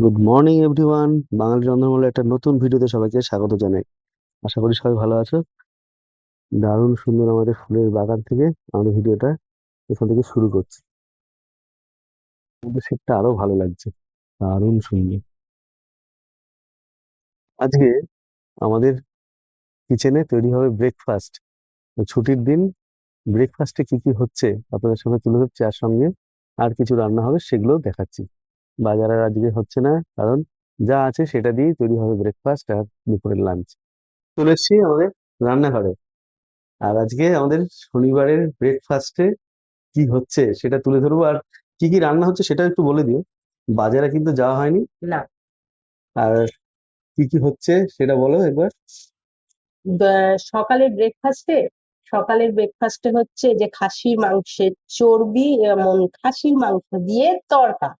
Good morning everyone বাঙালি রন্ধনমূলে একটা নতুন ভিডিওতে সবাইকে স্বাগত জানাই। আশা করি সবাই ভালো আছো। দারুণ সুন্দর আমাদের ফুলের বাগান থেকে আমাদের ভিডিওটা এখান থেকে শুরু করছি। শীতটা আরও ভালো লাগছে। দারুণ সুন্দর। আজকে আমাদের কিচেনে তৈরি হবে ব্রেকফাস্ট ছুটির দিন ব্রেকফাস্টে কি কি হচ্ছে আপনাদের সঙ্গে তুলে ধরছি, আর সঙ্গে আর কিছু রান্না হবে সেগুলোও দেখাচ্ছি। বাজার আর আজকে হচ্ছে না কারণ যা আছে সেটা দিয়েই তৈরি হবে ব্রেকফাস্ট আর দুপুরের লাঞ্চ চলে এসছি আমাদের রান্নাঘরে। আর আজকে আমাদের শনিবারের ব্রেকফাস্টে কি হচ্ছে সেটা তুলে ধরবো। আর কি কি রান্না হচ্ছে সেটা একটু বলে দিও। বাজারে কিন্তু যাওয়া হয়নি। না। আর কি কি হচ্ছে সেটা বলো একবার। সকালের ব্রেকফাস্টে সকালের ব্রেকফাস্টে হচ্ছে যে খাসির মাংসের চর্বি এমন খাসির মাংস দিয়ে তড়কা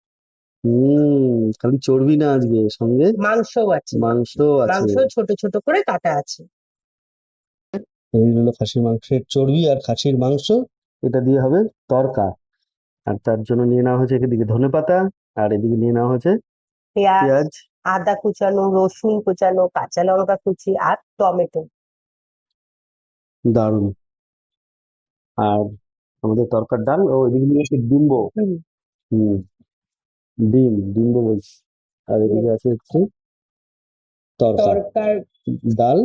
হুম খালি চর্বি না আজকে সঙ্গে? মাংসও আছে। মাংস আছে। মাংস ছোট ছোট করে কাটা আছে। এই হলো খাসির মাংসের চর্বি আর খাসির মাংস। এটা দিয়ে হবে তড়কা আর তার জন্য নিয়ে নেওয়া হয়েছে এদিকে ধনে পাতা আর এদিকে নিয়ে নেওয়া হয়েছে পেঁয়াজ পেঁয়াজ। আদা কুচানো রসুন কুচানো কাঁচা লঙ্কা কুচি আর টমেটো। দারুণ। আর আমাদের তরকার ডাল ও এদিকে নিয়ে এসে ডিম্বো। হুম। হুম। ডিম ডিম্বো বলছি আর এদিকে আছে হচ্ছে তরকা। তরকার ডাল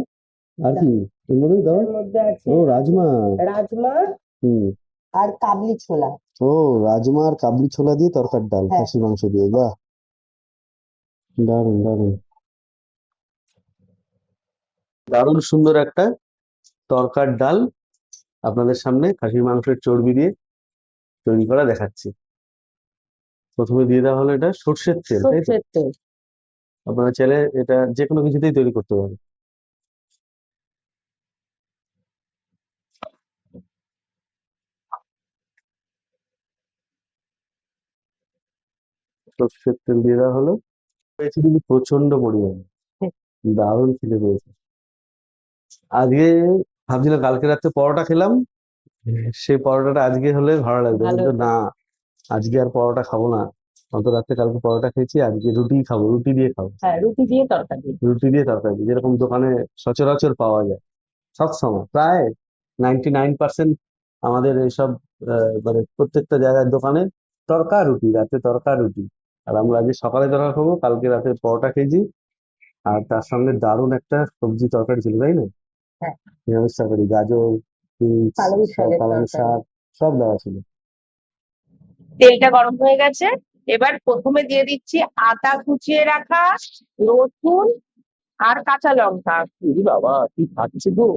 আর কি? এর মধ্যে দাও। এর মধ্যে আছে ও রাজমা। রাজমা হুম। আর কাবলি ছোলা। ও রাজমা আর কাবলি ছোলা দিয়ে তরকার ডাল হ্যাঁ। খাসি মাংস দিয়ে বাহ। দারুণ দারুণ। দারুণ সুন্দর একটা তরকার ডাল আপনাদের সামনে খাসির মাংসের চর্বি দিয়ে তৈরি করা দেখাচ্ছি। প্রথমে দিয়ে দেওয়া হলো এটা সর্ষের তেল তাই তো? সর্ষের তেল। আপনারা চাইলে এটা যে কোনো কিছুতেই তৈরি করতে পারেন। সর্ষের তেল দিয়ে দেওয়া হলো। পেয়েছি কিন্তু প্রচণ্ড পরিমাণে। দারুণ খিদে পেয়েছে। আজকে ভাবছিলাম কালকে রাত্রে পরোটা খেলাম। সেই পরোটাটা আজকে হলে ভালো লাগবে। ভালো কিন্তু না। আজকে আর পরোটা খাব না। অন্ত রাত্রে কালকে পরোটা খেয়েছি আজকে রুটি খাব রুটি দিয়ে খাব। হ্যাঁ রুটি দিয়ে তরকারি। রুটি দিয়ে তরকারি যেরকম দোকানে সচরাচর পাওয়া যায়। সবসময় প্রায় নাইনটি নাইন পার্সেন্ট আমাদের এইসব মানে প্রত্যেকটা জায়গার দোকানে তরকা রুটি রাতে তরকা রুটি। আর আমরা আজকে সকালে তরকা খাব কালকে রাতে পরোটা খেয়েছি। আর তার সঙ্গে দারুণ একটা সবজি তরকারি ছিল তাই না? হ্যাঁ। নিরামিষ তরকারি গাজর পালং। শাক সব দেওয়া ছিল। তেলটা গরম হয়ে গেছে। এবার প্রথমে দিয়ে দিচ্ছি আদা কুচিয়ে রাখা রসুন আর কাঁচা লঙ্কা। বাবা কি খাচ্ছে গো?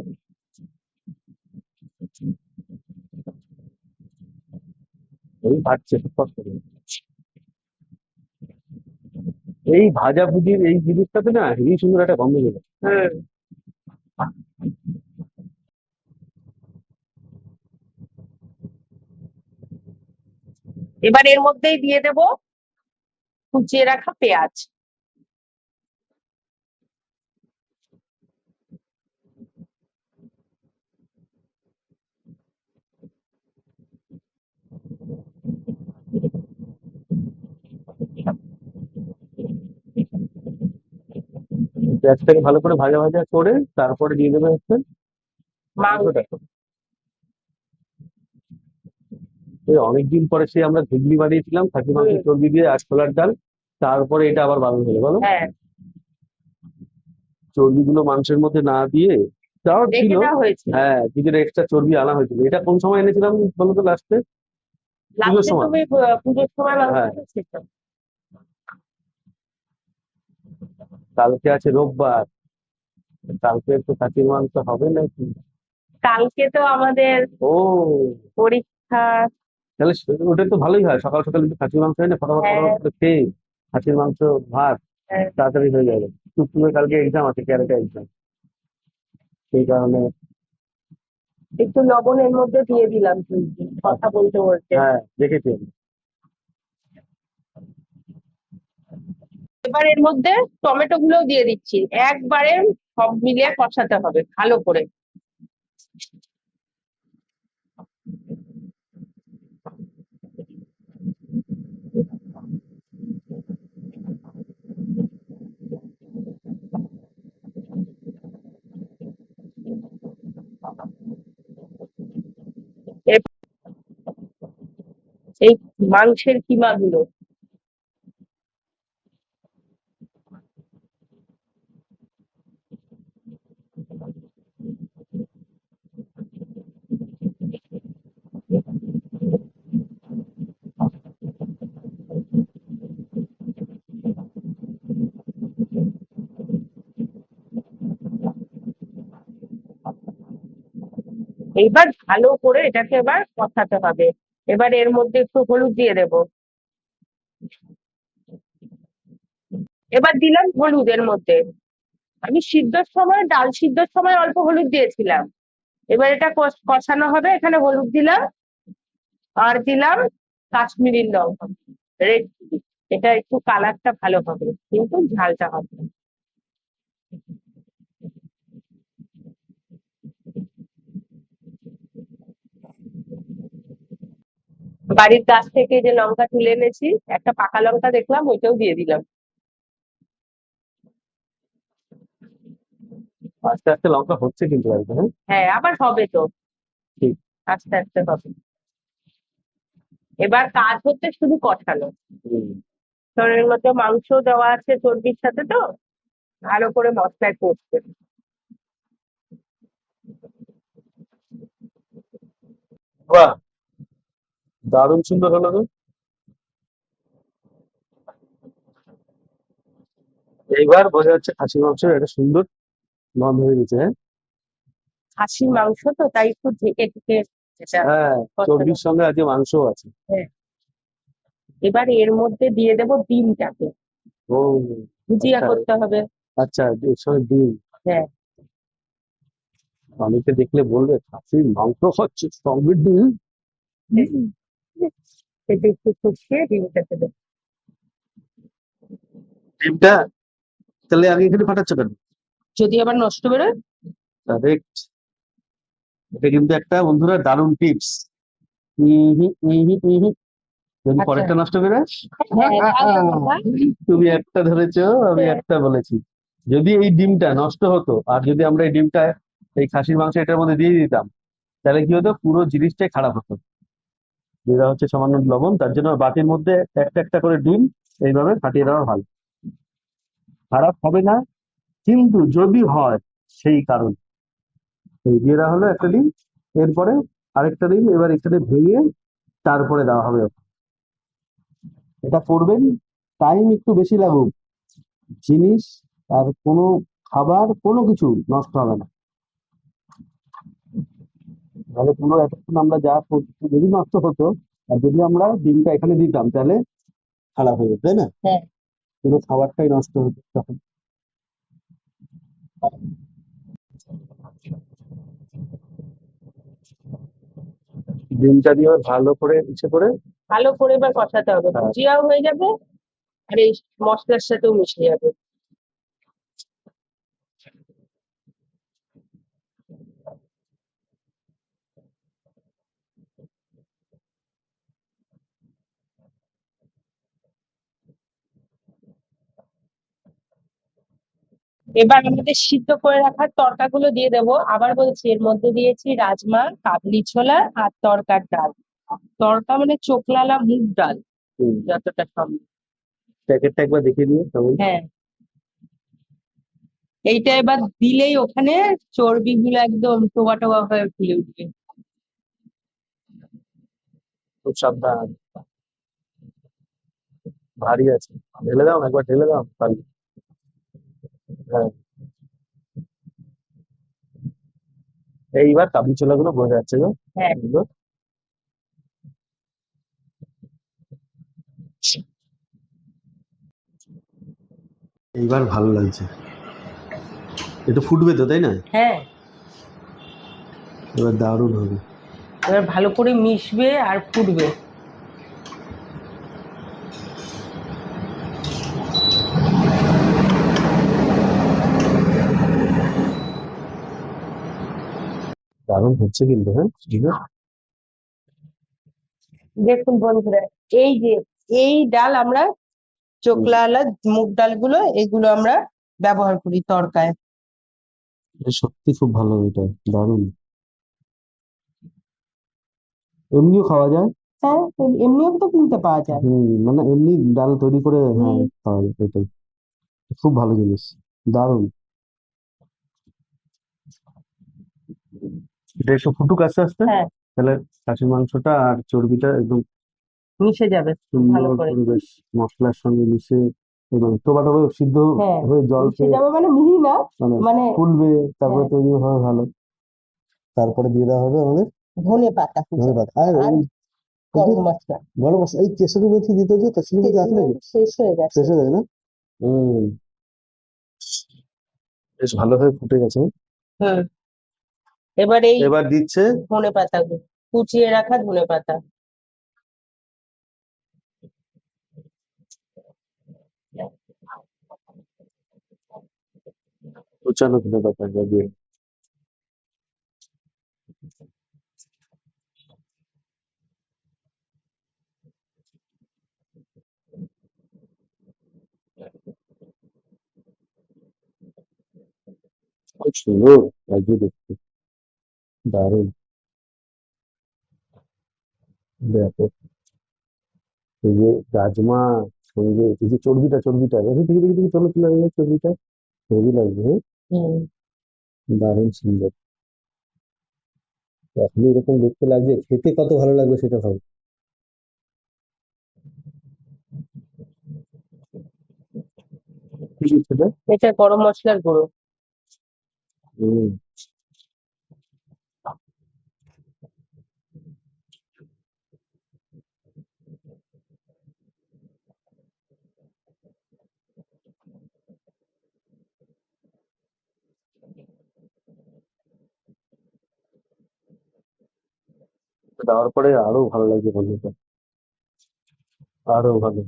এই ভাজছে এই ভাজা ভুজির এই জিনিসটাতে না হেবি সুন্দর একটা গন্ধ বেরোয়। হুম। এবার এর মধ্যেই দিয়ে দেব কুচিয়ে রাখা পেঁয়াজ। পেঁয়াজটাকে ভালো করে ভাজা ভাজা করে তারপরে দিয়ে দেবে হচ্ছে মাংস। মাংসটা এই অনেকদিন পরে সেই আমরা ঘুগনি বানিয়েছিলাম খাসি মাংসের চর্বি দিয়ে আর ছোলার ডাল তারপরে এটা আবার বানানো হলো বলো? হ্যাঁ। চর্বিগুলো মাংসের মধ্যে না দিয়ে তাও ছিল। হ্যাঁ কিছুটা এক্সট্রা চর্বি আনা হয়েছিল। এটা কোন সময় এনেছিলাম বলো তো লাস্টে পুজোর সময়। পুজোর সময় হ্যাঁ। কালকে আছে রোববার। কালকে তো খাসির মাংস হবে নাকি? কালকে তো আমাদের ও। পরীক্ষা তাহলে ওটা তো ভালোই হয়। সকাল সকাল একটু খাসির মাংস হয় না ফটাফট হ্যাঁ। ফটাফট করে খেয়ে খাসির মাংস ভাত হ্যাঁ। তাড়াতাড়ি হয়ে যাবে। টুকটুকে কালকে এক্সাম আছে ক্যারেটে এক্সাম সেই কারণে একটু লবণের মধ্যে দিয়ে দিলাম কথা বলতে বলতে। হ্যাঁ দেখেছি এবার এর মধ্যে টমেটো গুলো দিয়ে দিচ্ছি। একবারে সব মিলিয়ে কষাতে হবে ভালো করে। এই মাংসের কিমাগুলো। এইবার ভালো করে এটাকে এবার কষাতে হবে। এবার এর মধ্যে একটু হলুদ দিয়ে দেব। এবার দিলাম হলুদ এর মধ্যে। আমি সিদ্ধর সময়, ডাল সিদ্ধর সময় অল্প হলুদ দিয়েছিলাম। এবার এটা কষ- কষানো হবে। এখানে হলুদ দিলাম আর দিলাম কাশ্মীরি লঙ্কা রেড এটা একটু কালারটা ভালো হবে, কিন্তু ঝালটা হবে। বাড়ির গাছ থেকে যে লঙ্কা তুলে এনেছি একটা পাকা লঙ্কা দেখলাম ওইটাও দিয়ে দিলাম। আস্তে আস্তে লঙ্কা হচ্ছে কিন্তু বাড়িতে হ্যাঁ? হ্যাঁ আবার হবে তো। ঠিক। আস্তে আস্তে হবে। এবার কাজ হচ্ছে শুধু কষানো। এর মধ্যে মাংস দেওয়া আছে চর্বির সাথে তো ভালো করে মশলায় কষবে বাহ! দারুণ সুন্দর হলো তো এইবার বোঝা যাচ্ছে খাসি মাংসের একটা সুন্দর গন্ধ হয়ে গেছে হ্যাঁ? খাসির মাংস তো তাই একটু ঢেকে ঢেকে হ্যাঁ। চর্বির সঙ্গে আজকে মাংসও আছে। এবার এর মধ্যে দিয়ে দেবো ডিমটাকে। ও ভুজিয়া আচ্ছা। করতে হবে। আচ্ছা এর সঙ্গে ডিম। হ্যাঁ। অনেকে দেখলে বলবে খাসির মাংস হচ্ছে সঙ্গে ডিম। সেটা একটু কষিয়ে ডিমটাকে দেবো ডিমটা তাহলে আগে এখানে ফাটাচ্ছ কেন? যদি আবার নষ্ট বেরোয়? কারেক্ট এটা কিন্তু একটা বন্ধুরা দারুণ টিপস যদি আচ্ছা। পরেরটা নষ্ট বেরোয়? হ্যাঁ, তো কথা। তুমি একটা ধরেছো আমি হ্যাঁ। একটা বলেছি। যদি এই ডিমটা নষ্ট হতো আর যদি আমরা এই ডিমটা এই খাসির মাংস এটার মধ্যে দিয়ে দিতাম তাহলে কি হতো? পুরো জিনিসটাই খারাপ হতো। যেটা হচ্ছে সামান্য লবণ, তার জন্য বাটির মধ্যে একটা একটা করে ডিম এইভাবে ফাটিয়ে দেওয়া ভালো খারাপ হবে না, কিন্তু যদি হয় সেই কারণ। এই দিয়ে দেওয়া হলো একটা ডিম, এরপরে আরেকটা ডিম, এবার এখানে ভেঙে তারপরে দেওয়া হবে। এটা করবেন টাইম একটু বেশি লাগুক। জিনিস আর কোনো খাবার, কোনো কিছু নষ্ট হবে না। তাহলে পুরো এতক্ষণ আমরা যা করছি যদি নষ্ট হতো আর যদি আমরা ডিমটা এখানে দিতাম তাহলে খারাপ হয়ে যেত তাই না হ্যাঁ। পুরো খাবারটাই নষ্ট হতো তখন ডিমটা দিয়ে ভালো করে ইচ্ছে করে ভালো করে এবার কষাতে হবে হ্যাঁ। ভুজিয়াও হয়ে যাবে আর এই মশলার সাথেও মিশে যাবে এবার আমাদের সিদ্ধ করে রাখার তরকাগুলো দিয়ে দেবো। আবার বলছি এর মধ্যে দিয়েছি রাজমা কাবলি ছোলা আর তরকার ডাল। তরকা মানে চোখলালা মুগ ডাল। যতটা সম্ভব। প্যাকেটটা একবার দেখিয়ে দিও হ্যাঁ। এইটা এবার দিলেই ওখানে চর্বিগুলো একদম টোবা টোবা হয়ে ফুলে উঠবে। খুব সাবধান। ভারী আছে। ঢেলে দাও একবার ঢেলে দাও তাহলে হ্যাঁ। এইবার কাবলি ছোলাগুলো বোঝা যাচ্ছে গো। হ্যাঁ। এগুলো। এইবার ভালো লাগছে। একটু ফুটবে তো তাই না? হ্যাঁ। এবার দারুণ হবে। এবার ভালো করে মিশবে আর ফুটবে। দারুণ হচ্ছে কিন্তু হ্যাঁ দেখুন বন্ধুরা এই যে এই ডাল আমরা চোখলালা মুগ ডালগুলো এগুলো আমরা ব্যবহার করি তরকায়। সত্যি খুব ভালো এটা দারুণ। এমনিও খাওয়া যায়? হ্যাঁ এমনিও তো কিনতে পাওয়া যায়। হুম মানে এমনি ডাল তৈরি করে হ্যাঁ। খাওয়া যায় এটাই। খুব ভালো জিনিস দারুণ। একটু ফুটুক আস্তে আস্তে। হ্যাঁ। তাহলে খাসির মাংসটা আর চর্বিটা একদম মিশে যাবে ভালো সুন্দর করে। করে। বেশ মশলার সঙ্গে মিশে এবং টোবা টোবা সিদ্ধ হ্যাঁ, হয়ে জল মিশে খেয়ে যাবে মানে মিহি না মানে মানে ফুলবে তারপরে হ্যাঁ। তৈরি হবে ভালো। তারপরে দিয়ে দেওয়া হবে আমাদের ধনে পাতা কুচো। ধনে পাতা। আর আর ওই গরম মশলা। গরম মশলা এই কেশরি মেথি দিতে হচ্ছে কেশরি মেথি আছে নাকি? শেষ হয়ে গেছে। শেষ হয়ে গেছে না? হুম। বেশ ভালোভাবে ফুটে গেছে। হুম। এবার এই এবার দিচ্ছে ধনে পাতা কুচিয়ে রাখা ধনে পাতা। কুচানো ধনে পাতা দিয়ে। খুব সুন্দর দেখতে। দারুণ। দেখো এই যে রাজমা সঙ্গে এই যে চর্বিটা চর্বিটা দেখি দেখি দেখি দেখি চলো তুলে আনলে চর্বিটা হেভি লাগবে হ্যাঁ? হুম। দারুণ সুন্দর। এখন এরকম দেখতে লাগছে খেতে কত ভালো লাগবে সেটা ভাবো। কি এটা? এটা গরম মশলার গুঁড়ো। হুম। দেওয়ার পরে আরও ভালো লাগছে গন্ধটা আরও ভালো।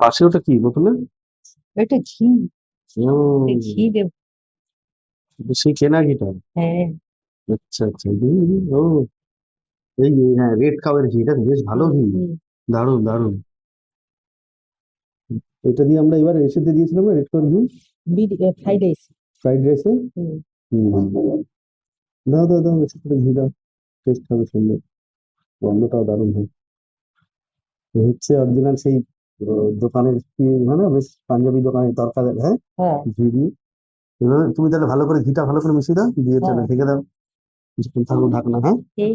পাশে ওটা কি? বোতলে এটা ঘি। ঘি দেব। সেই কেনা ঘিটা? হ্যাঁ। আচ্ছা আচ্ছা। ও। এই যে হ্যাঁ রেড কাউয়ের ঘি। এটা বেশ ভালো ঘি। দারুণ দারুণ। এটা দিয়ে আমরা এবার রেসিতে দিয়েছিলাম রেড কাউয়ের ঘি ফ্রাইড রাইস ফ্রাইড রাইসে হুম। দাও দাও দাও বেশি করে ঘি দাও। টেস্ট হবে সুন্দর। গন্ধটাও দারুণ হয়। হচ্ছে অরিজিনাল সেই দোকানের কি হয় না বেশ পাঞ্জাবি দোকানের তরকা দেয়, হ্যাঁ? হ্যাঁ। ঘি দিয়ে। এভাবে তুমি তাহলে ভালো করে ঘিটা ভালো করে মিশিয়ে দাও। দিয়ে তাহলে হ্যাঁ। ঢেকে দাও। কিছুক্ষণ থাকুক ঢাকনা হ্যাঁ? এই।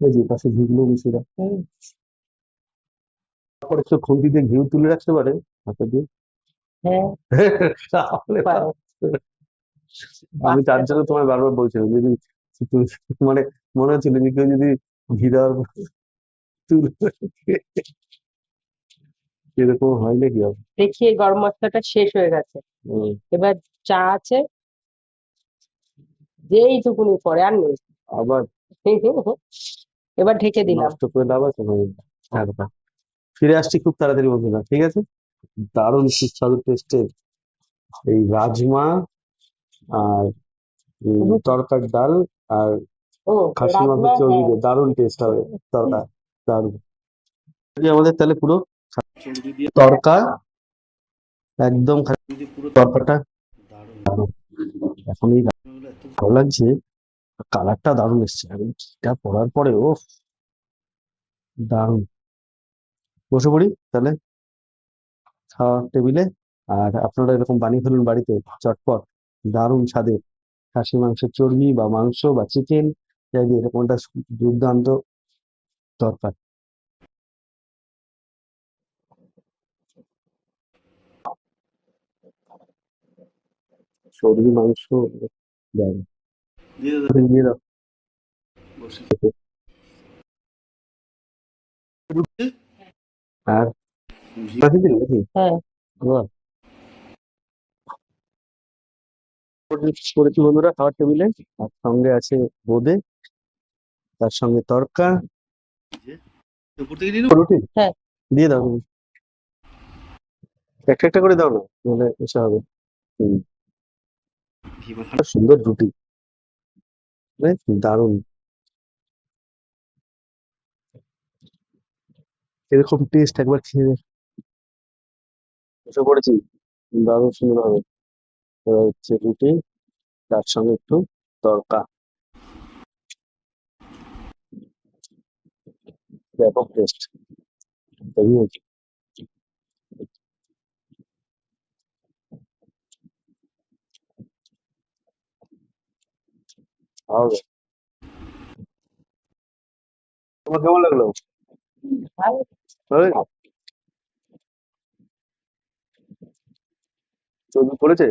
যে পাশে ঘিগুলো মিশিয়ে দাও। তারপরে একটু খুন্তি দিয়ে ঘিউ তুলে রাখতে পারে হাতে দিয়ে। হ্যাঁ। তাহলে আমি তার জন্য তোমায় বারবার বলছিলাম যদি মানে মনে হচ্ছিল যে কেউ যদি ঘি দেওয়ার এরকম হয় নাকি? দেখি এই গরম মশলাটা শেষ হয়ে গেছে। এবার চা আছে যেইটুকুনি পরে আর নেই। আবার? এবার ঢেকে দিলাম। নষ্ট করে ফিরে আসছি খুব তাড়াতাড়ি বন্ধুরা ঠিক আছে? দারুণ সুস্বাদু টেস্টের এই রাজমা আর তরকার ডাল আর খাসি মাংস চর্বি দিয়ে দারুণ টেস্ট হবে তরকা দারুণ। আমাদের তাহলে পুরো তরকা একদম তরকাটা এখন এই ভালো লাগছে কালারটা দারুণ এসছে ঘিটা পড়ার পরে ও দারুণ। বসে পড়ি তাহলে। খাওয়ার টেবিলে। আর আপনারা এরকম বানিয়ে ফেলুন বাড়িতে চটপট দারুণ স্বাদের। খাসি মাংসের চর্বি বা মাংস বা চিকেন যাই দিয়ে এরকম একটা দুর্দান্ত দরকার। চর্বি মাংস দিয়ে দাও। আর বাকি দিন নাকি? হ্যাঁ। করেছি বন্ধুরা খাওয়ার টেবিলে আর সঙ্গে আছে বোঁদে তার সঙ্গে তরকা। রুটি? হ্যাঁ। দিয়ে দাও। তুমি। একটা একটা করে দাও না নাহলে এসে হবে। হুম। সুন্দর রুটি। বেশ দারুণ। এরকম টেস্ট একবার খেয়ে দেখ। বসে পড়েছি দারুণ সুন্দর হবে এবার হচ্ছে রুটি, তার সঙ্গে একটু তড়কা। ব্যাপক টেস্ট হেভি হয়েছে তোমার কেমন লাগল? ভালো ভালো লাগল? চর্বি পড়েছে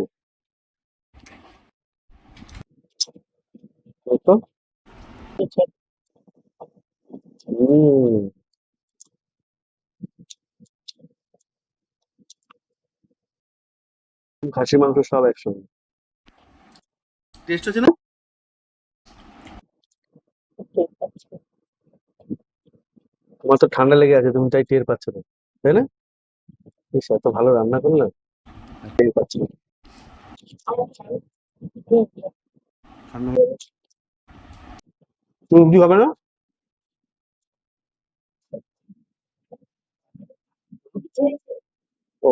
তো হুম খাসি মাংস সব একসঙ্গে টেস্ট হচ্ছে না। তোমার তো ঠান্ডা লেগে আছে তুমি তাই টের পাচ্ছ না তাই না? ইস এত ভালো রান্না করলাম টের পাচ্ছ না। তুমি হবে না? ও।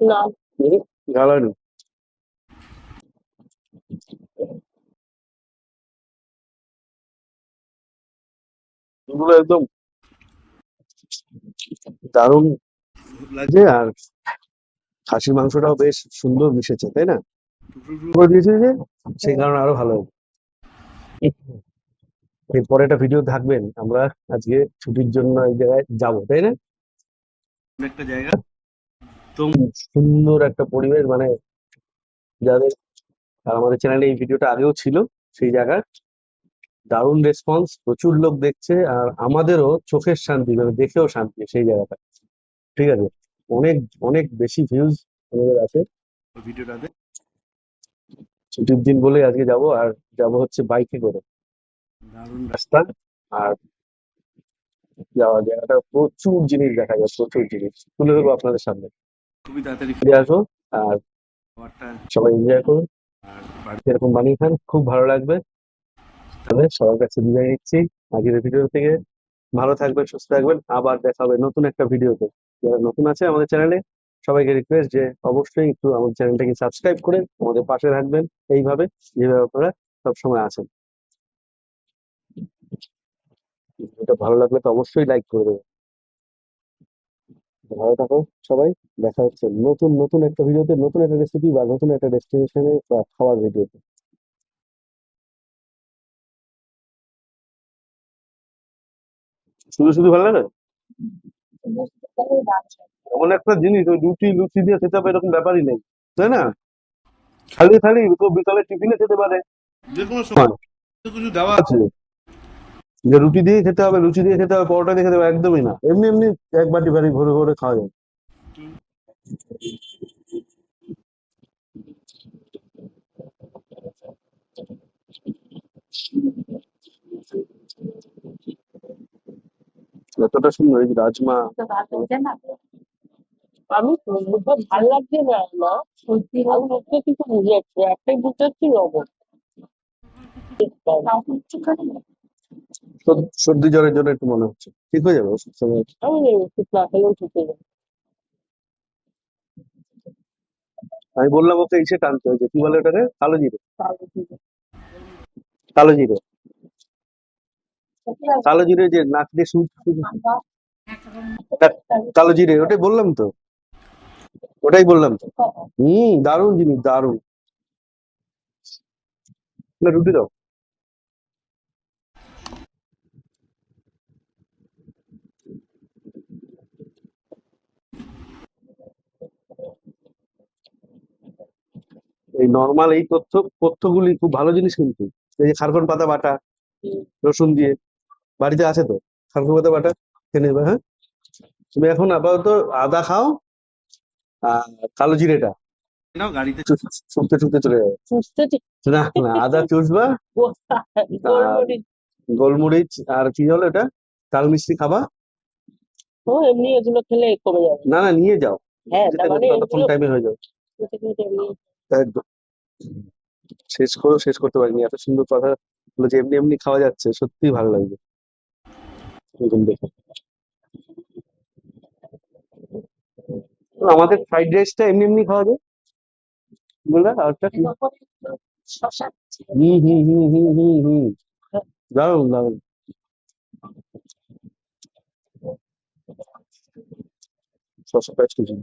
না। এগুলো একদম দারুণ লাগছে আর খাসির মাংসটাও বেশ সুন্দর মিশেছে তাই না? দিয়েছে যে? সেই কারণে আরও ভালো। এরপরে একটা ভিডিও থাকবেন। আমরা আজকে ছুটির জন্য এই জায়গায় যাব তাই না? একটা জায়গা। সুন্দর একটা পরিবেশ মানে যাদের আর আমাদের চ্যানেলে এই ভিডিওটা আগেও ছিল সেই জায়গার। দারুণ রেসপন্স প্রচুর লোক দেখছে আর আমাদেরও চোখের শান্তি মানে দেখেও শান্তি সেই জায়গাটা। ঠিক আছে? অনেক অনেক বেশি ভিউজ আমাদের আছে। ভিডিওটাতে। ছুটির দিন বলে আজকে যাব আর যাব হচ্ছে বাইকে করে। দারুণ। রাস্তা আর যাওয়া জায়গাটা প্রচুর জিনিস দেখা যায় প্রচুর জিনিস। তুলে ধরবো আপনাদের সামনে। খুবই তাড়াতাড়ি ফিরে আসো আর সবাই এনজয় করুন আর বাড়ি এরকম বানিয়ে খান খুব ভালো লাগবে। তাহলে সবার কাছে বিদায় নিচ্ছি আজকের ভিডিও থেকে। ভালো থাকবেন সুস্থ থাকবেন। আবার দেখা হবে নতুন একটা ভিডিওতে। যারা নতুন আছে আমাদের চ্যানেলে সবাইকে রিকোয়েস্ট যে অবশ্যই একটু আমাদের চ্যানেলটাকে সাবস্ক্রাইব করে আমাদের পাশে থাকবেন। এইভাবে যেভাবে আপনারা সবসময় আছেন। এটা ভালো লাগলে তো অবশ্যই লাইক করে দেবেন। ভালো থাকো সবাই। দেখা হচ্ছে নতুন নতুন একটা ভিডিওতে নতুন একটা রেসিপি বা নতুন একটা ডেস্টিনেশনে বা খাওয়ার ভিডিওতে। শুধু শুধু ভালো লাগে? এমন একটা জিনিস ওই রুটি লুচি দিয়ে খেতে হবে এরকম ব্যাপারই নেই তাই না? খালি খালি কেউ বিকালে টিফিনে খেতে পারে। যে কোনো সময় কিছু দেওয়া আছে আছে। যে রুটি দিয়ে খেতে হবে লুচি দিয়ে খেতে হবে পরোটা দিয়ে খেতে হবে একদমই না। এমনি এমনি এক বাটি বাড়ি ভরে ভরে খাওয়া যায়। এতটা সুন্দর এই রাজমা? আমি ভালো লাগছে না না? সত্যি আমি মুখে কিছু বুঝে যাচ্ছি একটাই বুঝতে পারছি লবণ সর্দি জ্বরের জন্য একটু মনে হচ্ছে। ঠিক হয়ে যাবে ওষুধ? সময় আমি ওষুধ না খেলেও ঠিক হয়ে যাবে। আমি বললাম ওকে এসে টানতে হয়েছে কি বলে ওটাকে? কালো জিরে। কালো জিরে। কালো জিরে। যে নাক দিয়ে সুদ কালো জিরে ওটাই বললাম তো। ওটাই বললাম তো। হুম দারুণ জিনিস দারুণ। রুটি দাও। এই নর্মাল এই তথ্য তথ্যগুলি খুব ভালো জিনিস কিন্তু। এই যে খারকন পাতা বাটা রসুন দিয়ে বাড়িতে আছে তো? খারকন পাতা বাটা খেয়ে নেবে হ্যাঁ? তুমি এখন আপাতত আদা খাও আর কালো জিরেটা। নাও গাড়িতে। শুকতে শুকতে চলে যাবে। না না আদা চুষবা গোলমরিচ। গোলমরিচ আর কি হলো এটা? তাল মিষ্টি খাবা। ও এমনি এগুলো খেলে কমে যাবে। না না নিয়ে যাও। হ্যাঁ তার মানে ততক্ষণ টাইমে হয়ে যাবে। এমনি একদম। শেষ করে, শেষ করতে পারিনি। এত সুন্দর কথা বলে যে এমনি এমনি খাওয়া যাচ্ছে সত্যি ভালো লাগবে। এরকম দেখে। আমাদের ফ্রাইড রাইসটা এমনি এমনি খাওয়া যায়? বললে আরেকটা কি হুম হুম শশা পেস্ট কিছু